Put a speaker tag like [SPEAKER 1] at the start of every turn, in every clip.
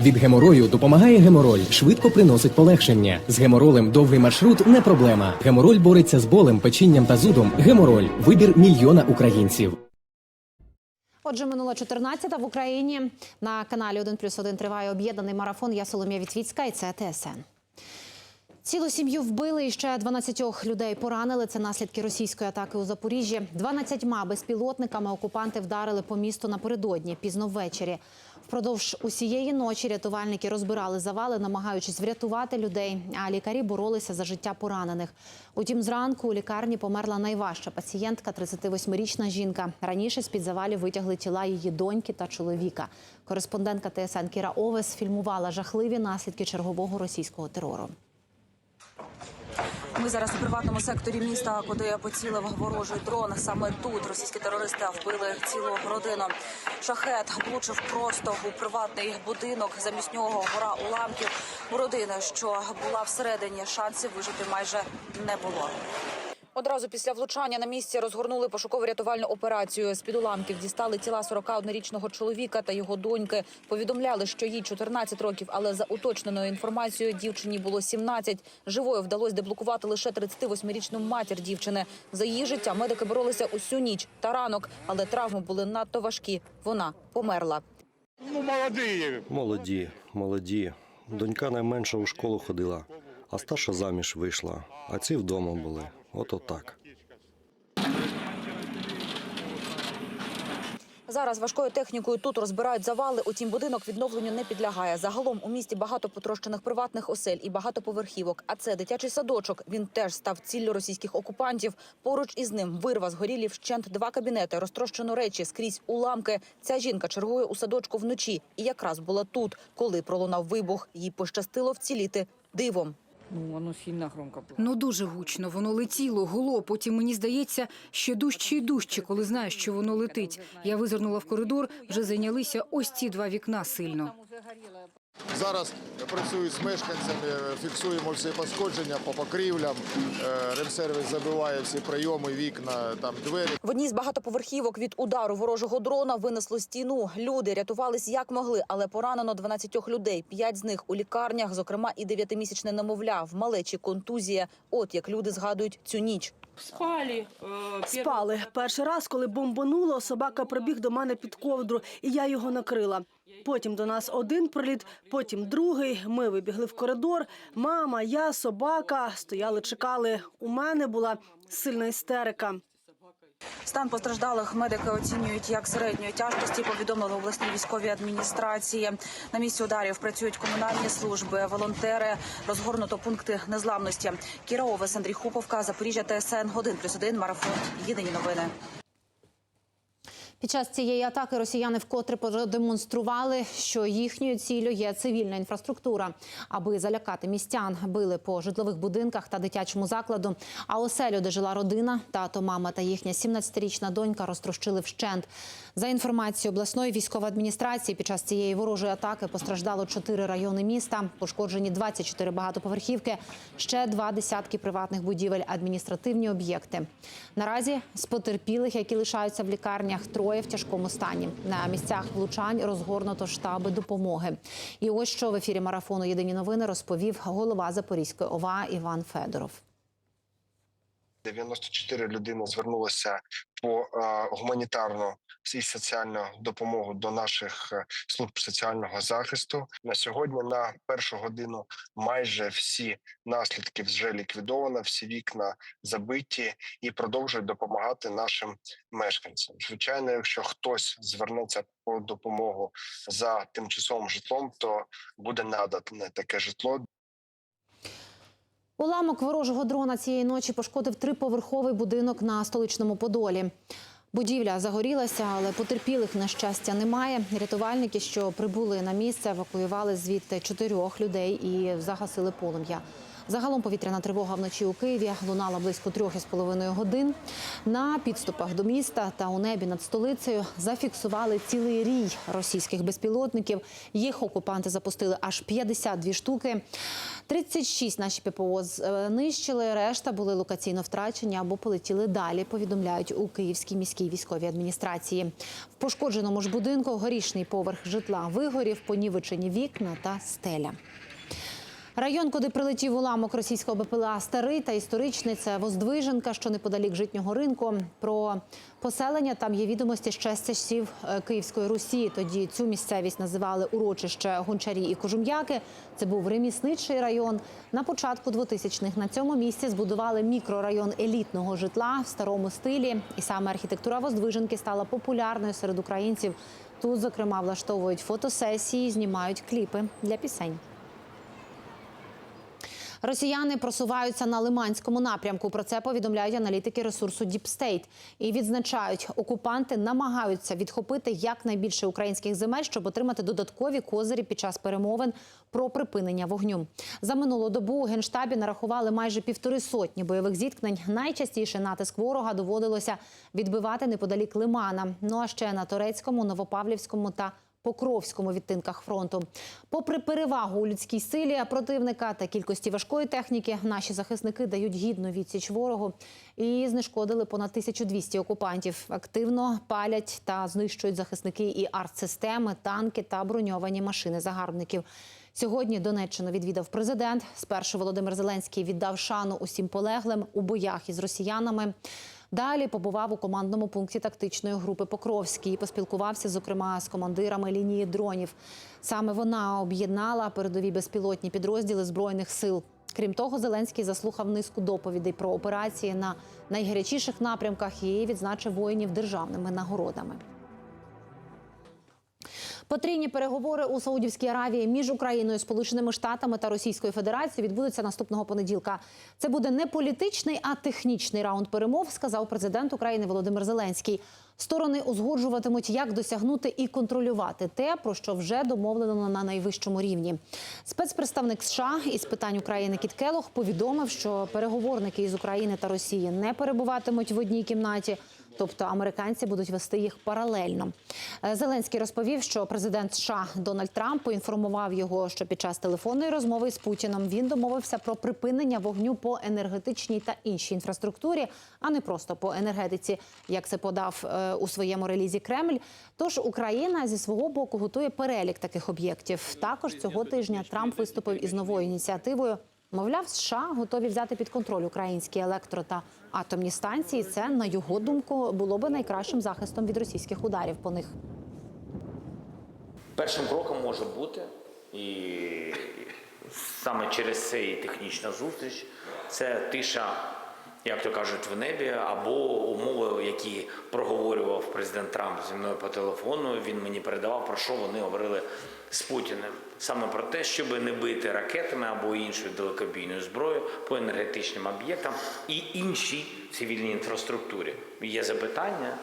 [SPEAKER 1] Від геморою допомагає гемороль, швидко приносить полегшення. З геморолем довгий маршрут не проблема. Гемороль бореться з болем, печінням та зудом. Гемороль вибір мільйона українців.
[SPEAKER 2] Отже, минуло 14-та в Україні. На каналі 1 плюс 1 триває об'єднаний марафон. Я Соломія Вітвіцька і це ТСН. Цілу сім'ю вбили і ще 12 людей поранили. Це наслідки російської атаки у Запоріжжі. 12 безпілотниками окупанти вдарили по місту напередодні, пізно ввечері. Впродовж усієї ночі рятувальники розбирали завали, намагаючись врятувати людей. А лікарі боролися за життя поранених. Утім, зранку у лікарні померла найважча пацієнтка, 38-річна жінка. Раніше з під завалів витягли тіла її доньки та чоловіка. Кореспондентка ТСН Кіра Овес фільмувала жахливі наслідки чергового російського терору.
[SPEAKER 3] Ми зараз у приватному секторі міста, куди поцілив ворожий дрон. Саме тут російські терористи вбили цілу родину. Шахет влучив просто у приватний будинок. Замість нього гора уламків. У родини, що була всередині, шансів вижити майже не було. Одразу після влучання на місці розгорнули пошуково-рятувальну операцію. З під уламків дістали тіла 41-річного чоловіка та його доньки. Повідомляли, що їй 14 років, але за уточненою інформацією дівчині було 17. Живою вдалося деблокувати лише 38-річну матір дівчини. За її життя медики боролися усю ніч та ранок, але травми були надто важкі. Вона померла.
[SPEAKER 4] Ну, молодые.
[SPEAKER 5] Молоді, молоді. Донька найменша у школу ходила, а старша заміж вийшла, а ці вдома були. От отак.
[SPEAKER 3] Зараз важкою технікою тут розбирають завали. Утім, будинок відновленню не підлягає. Загалом у місті багато потрощених приватних осель і багатоповерхівок. А це дитячий садочок. Він теж став ціллю російських окупантів. Поруч із ним вирва згорілі вщент два кабінети, розтрощено речі скрізь уламки. Ця жінка чергує у садочку вночі і якраз була тут, коли пролунав вибух. Їй пощастило вціліти дивом.
[SPEAKER 6] Ну, воно сильно громко було.
[SPEAKER 7] Ну дуже гучно, воно летіло, гуло. Потім мені здається, ще дужче і дужче, коли знаєш, що воно летить. Я визирнула в коридор, вже зайнялися ось ці два вікна сильно.
[SPEAKER 4] Зараз працюю з мешканцями, фіксуємо всі пошкодження по покрівлям. Е, Ремсервіс забиває всі прийоми, вікна, там двері.
[SPEAKER 3] В одній з багатоповерхівок від удару ворожого дрона винесло стіну. Люди рятувались як могли, але поранено 12 людей. П'ять з них у лікарнях, зокрема і дев'ятимісячне немовля в малечі контузія. От як люди згадують цю ніч.
[SPEAKER 6] Спали. э,
[SPEAKER 8] Спали. Перший раз, коли бомбануло, собака прибіг до мене під ковдру, і я його накрила. Потім до нас один приліт, потім другий. Ми вибігли в коридор. Мама, я, собака стояли, чекали. У мене була сильна істерика.
[SPEAKER 3] Стан постраждалих медики оцінюють як середньої тяжкості. Повідомили в обласній військовій адміністрації. На місці ударів працюють комунальні служби, волонтери, розгорнуто пункти незламності. Кіра Овес, Андрій Хуповка, Запоріжжя, ТСН, 1+,1, марафон. Єдині новини.
[SPEAKER 2] Під час цієї атаки росіяни вкотре продемонстрували, що їхньою ціллю є цивільна інфраструктура. Аби залякати містян, били по житлових будинках та дитячому закладу. А оселю, де жила родина, тато, мама та їхня 17-річна донька розтрощили вщент. За інформацією обласної військової адміністрації, під час цієї ворожої атаки постраждало чотири райони міста, пошкоджені 24 багатоповерхівки, ще два десятки приватних будівель, адміністративні об'єкти. Наразі з потерпілих, які лишаються в лікарнях, троє в тяжкому стані. На місцях влучань розгорнуто штаби допомоги. І ось що в ефірі марафону Єдині новини розповів голова Запорізької ОВА Іван Федоров.
[SPEAKER 9] 94 людини звернулося по е, гуманітарну і соціальну допомогу до наших е, служб соціального захисту. На сьогодні на першу годину майже всі наслідки вже ліквідовано, всі вікна забиті і продовжують допомагати нашим мешканцям. Звичайно, якщо хтось звернеться по допомогу за тимчасовим житлом, то буде надане таке житло
[SPEAKER 2] Уламок ворожого дрона цієї ночі пошкодив триповерховий будинок на столичному Подолі. Будівля загорілася, але потерпілих на щастя немає. Рятувальники, що прибули на місце, евакуювали звідти чотирьох людей і загасили полум'я. Загалом повітряна тривога вночі у Києві лунала близько трьох із половиною годин. На підступах до міста та у небі над столицею зафіксували цілий рій російських безпілотників. Їх окупанти запустили аж 52 штуки. 36 наші ППО знищили, решта були локаційно втрачені або полетіли далі, повідомляють у Київській міській військовій адміністрації. В пошкодженому ж будинку горішний поверх житла вигорів, понівечені вікна та стеля. Район, куди прилетів уламок російського БПЛА старий та історичний, це Воздвиженка, що неподалік житнього ринку. Про поселення там є відомості ще з часів е, Київської Русі. Тоді цю місцевість називали урочище Гончарі і Кожум'яки. Це був ремісничий район. На початку 2000-х на цьому місці збудували мікрорайон елітного житла в старому стилі. І саме архітектура Воздвиженки стала популярною серед українців. Тут, зокрема, влаштовують фотосесії, знімають кліпи для пісень. Росіяни просуваються на Лиманському напрямку. Про це повідомляють аналітики ресурсу Діпстейт і відзначають, окупанти намагаються відхопити якнайбільше українських земель, щоб отримати додаткові козирі під час перемовин про припинення вогню. За минулу добу у генштабі нарахували майже півтори сотні бойових зіткнень. Найчастіше натиск ворога доводилося відбивати неподалік Лимана. Ну а ще на турецькому, новопавлівському та Покровському відтинках фронту. Попри перевагу у людській силі противника та кількості важкої техніки, наші захисники дають гідну відсіч ворогу і знешкодили понад 1200 окупантів. Активно палять та знищують захисники і артсистеми, танки та броньовані машини загарбників. Сьогодні Донеччину відвідав президент. Спершу Володимир Зеленський віддав шану усім полеглим у боях із росіянами. Далі побував у командному пункті тактичної групи Покровський і поспілкувався, зокрема, з командирами лінії дронів. Саме вона об'єднала передові безпілотні підрозділи збройних сил. Крім того, Зеленський заслухав низку доповідей про операції на найгарячіших напрямках і відзначив воїнів державними нагородами. Потрійні переговори у Саудівській Аравії між Україною, Сполученими Штатами та Російською Федерацією відбудуться наступного понеділка. Це буде не політичний, а технічний раунд перемов, сказав президент України Володимир Зеленський. Сторони узгоджуватимуть, як досягнути і контролювати те, про що вже домовлено на найвищому рівні. Спецпредставник США із питань України Кіт Келох повідомив, що переговорники із України та Росії не перебуватимуть в одній кімнаті. Тобто американці будуть вести їх паралельно. Е, Зеленський розповів, що президент США Дональд Трамп поінформував його, що під час телефонної розмови з Путіном він домовився про припинення вогню по енергетичній та іншій інфраструктурі, а не просто по енергетиці, як це подав е, у своєму релізі Кремль. Тож Україна зі свого боку готує перелік таких об'єктів. Також цього тижня Трамп виступив із новою ініціативою. Мовляв, США готові взяти під контроль українські електро та атомні станції. Це на його думку було би найкращим захистом від російських ударів по них.
[SPEAKER 10] Першим кроком може бути, і саме через це і технічна зустріч, це тиша, як то кажуть, в небі, або умови, які проговорював президент Трамп зі мною по телефону. Він мені передавав, про що вони говорили з Путіним. Саме про те, щоб не бити ракетами або іншою далекобійною зброєю по енергетичним об'єктам і іншій цивільній інфраструктурі. Є запитання,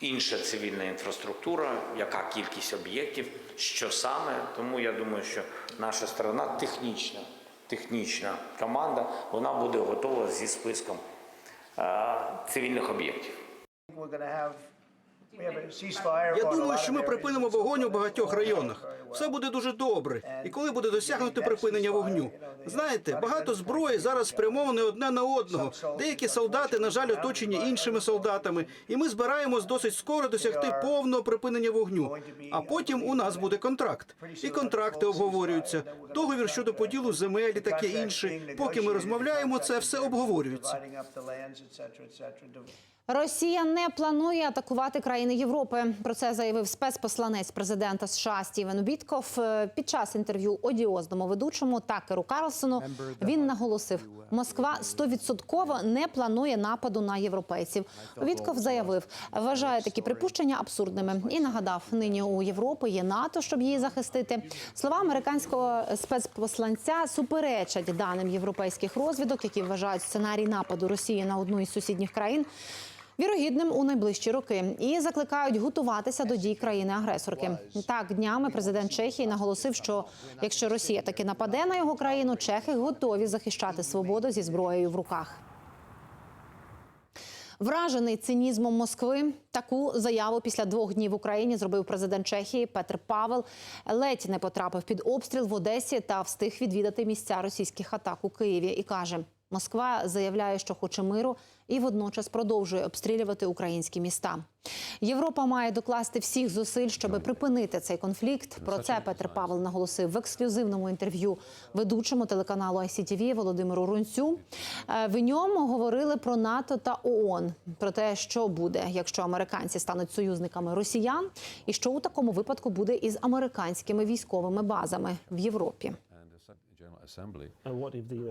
[SPEAKER 10] інша цивільна інфраструктура, яка кількість об'єктів, що саме. Тому я думаю, що наша сторона технічна, технічна команда, вона буде готова зі списком е, цивільних об'єктів.
[SPEAKER 11] Я думаю, що ми припинимо вогонь у багатьох районах. Все буде дуже добре. І коли буде досягнуто припинення вогню, знаєте, багато зброї зараз спрямоване одне на одного. Деякі солдати, на жаль, оточені іншими солдатами, і ми збираємось досить скоро досягти повного припинення вогню. А потім у нас буде контракт. І контракти обговорюються. Договір щодо поділу земель і таке інше. Поки ми розмовляємо, це все обговорюється.
[SPEAKER 2] Росія не планує атакувати країни Європи. Про це заявив спецпосланець президента США Стівен Бітков Е, під час інтерв'ю одіозному ведучому Такеру Карлсону. Він наголосив, Москва стовідсотково не планує нападу на європейців. Вітков заявив, вважає такі припущення абсурдними і нагадав, нині у Європи є НАТО, щоб її захистити. Слова американського спецпосланця суперечать даним європейських розвідок, які вважають сценарій нападу Росії на одну із сусідніх країн вірогідним у найближчі роки, і закликають готуватися до дій країни-агресорки. Так, днями президент Чехії наголосив, що якщо Росія таки нападе на його країну, чехи готові захищати свободу зі зброєю в руках. Вражений цинізмом Москви таку заяву після двох днів в Україні зробив президент Чехії Петр Павел. Ледь не потрапив під обстріл в Одесі та встиг відвідати місця російських атак у Києві. І каже: Москва заявляє, що хоче миру, і водночас продовжує обстрілювати українські міста. Європа має докласти всіх зусиль, щоб припинити цей конфлікт. Про це Петр Павел наголосив в ексклюзивному інтерв'ю ведучому телеканалу ICTV Володимиру Рунцю. Е, В ньому говорили про НАТО та ООН, про те, що буде, якщо американці стануть союзниками росіян, і що у такому випадку буде із американськими військовими базами в Європі.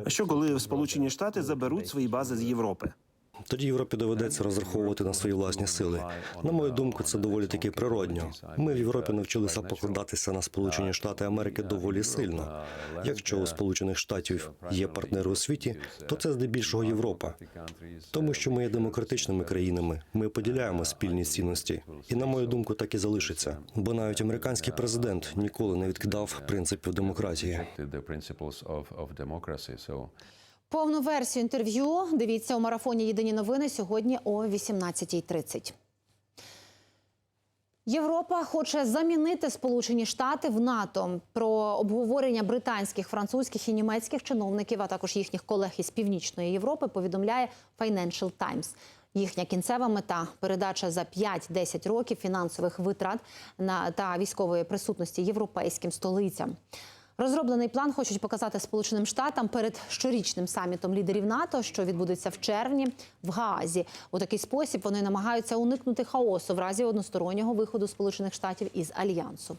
[SPEAKER 12] А що коли Сполучені Штати заберуть свої бази з Європи?
[SPEAKER 5] Тоді Європі доведеться розраховувати на свої власні сили. На мою думку, це доволі таки природньо. Ми в Європі навчилися покладатися на Сполучені Штати Америки доволі сильно. Якщо у Сполучених Штатів є партнери у світі, то це здебільшого Європа. Тому що ми є демократичними країнами, ми поділяємо спільні цінності, і на мою думку, так і залишиться. Бо навіть американський президент ніколи не відкидав принципів демократії.
[SPEAKER 2] Повну версію інтерв'ю дивіться у марафоні Єдині новини сьогодні о 18.30. Європа хоче замінити Сполучені Штати в НАТО. Про обговорення британських, французьких і німецьких чиновників, а також їхніх колег із північної Європи, повідомляє Financial Times. Їхня кінцева мета передача за 5-10 років фінансових витрат на та військової присутності європейським столицям. Розроблений план хочуть показати Сполученим Штатам перед щорічним самітом лідерів НАТО, що відбудеться в червні в Гаазі. У такий спосіб вони намагаються уникнути хаосу в разі одностороннього виходу Сполучених Штатів із альянсу.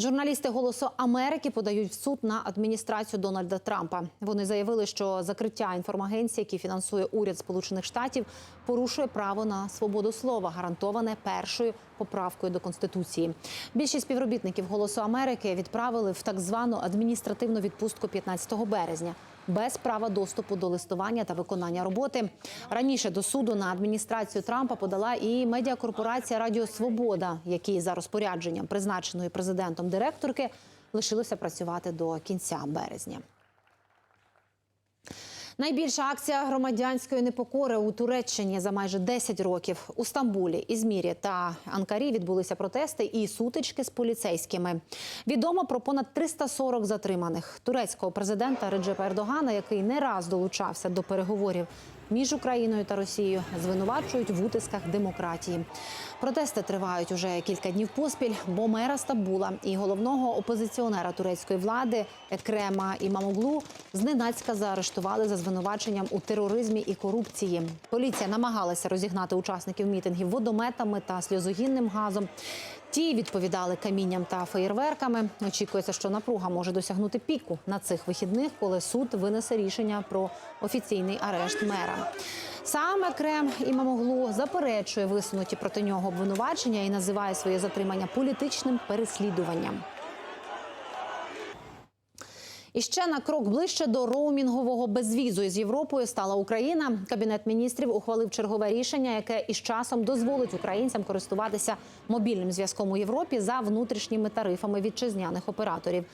[SPEAKER 2] Журналісти Голосу Америки подають в суд на адміністрацію Дональда Трампа. Вони заявили, що закриття інформагенції, які фінансує уряд Сполучених Штатів, порушує право на свободу слова, гарантоване першою поправкою до конституції. Більшість співробітників Голосу Америки відправили в так звану адміністративну відпустку 15 березня. Без права доступу до листування та виконання роботи раніше до суду на адміністрацію Трампа подала і медіакорпорація Радіо Свобода, які за розпорядженням призначеної президентом директорки лишилося працювати до кінця березня. Найбільша акція громадянської непокори у Туреччині за майже 10 років у Стамбулі, Ізмірі та Анкарі відбулися протести і сутички з поліцейськими. Відомо про понад 340 затриманих турецького президента Реджепа Ердогана, який не раз долучався до переговорів між Україною та Росією, звинувачують в утисках демократії. Протести тривають уже кілька днів поспіль, бо мера Стамбула і головного опозиціонера турецької влади Екрема Імамоглу зненацька заарештували за звинуваченням у тероризмі і корупції. Поліція намагалася розігнати учасників мітингів водометами та сльозогінним газом. Ті відповідали камінням та феєрверками. Очікується, що напруга може досягнути піку на цих вихідних, коли суд винесе рішення про офіційний арешт мера. Саме Крем Імамоглу заперечує висунуті проти нього обвинувачення і називає своє затримання політичним переслідуванням. І ще на крок ближче до роумінгового безвізу із Європою стала Україна. Кабінет міністрів ухвалив чергове рішення, яке із часом дозволить українцям користуватися мобільним зв'язком у Європі за внутрішніми тарифами вітчизняних операторів.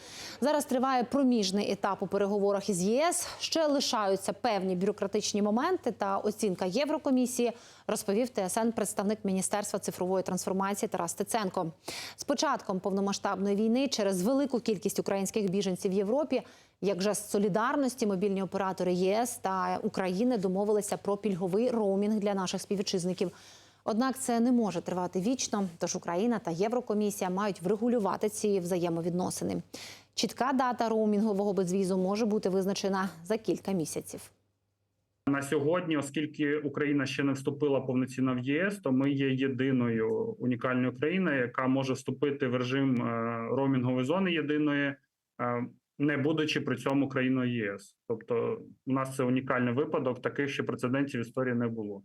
[SPEAKER 2] Зараз триває проміжний етап у переговорах із ЄС. Ще лишаються певні бюрократичні моменти та оцінка Єврокомісії. Розповів ТСН представник Міністерства цифрової трансформації Тарас Стеценко. З початком повномасштабної війни через велику кількість українських біженців в Європі, як жест солідарності, мобільні оператори ЄС та України домовилися про пільговий роумінг для наших співвітчизників. Однак це не може тривати вічно, тож Україна та Єврокомісія мають врегулювати ці взаємовідносини. Чітка дата роумінгового безвізу може бути визначена за кілька місяців.
[SPEAKER 13] На сьогодні, оскільки Україна ще не вступила повноцінно в ЄС, то ми є єдиною унікальною країною, яка може вступити в режим е, роумінгової зони єдиної, е, не будучи при цьому країною ЄС. Тобто, у нас це унікальний випадок, таких ще прецедентів в історії не було.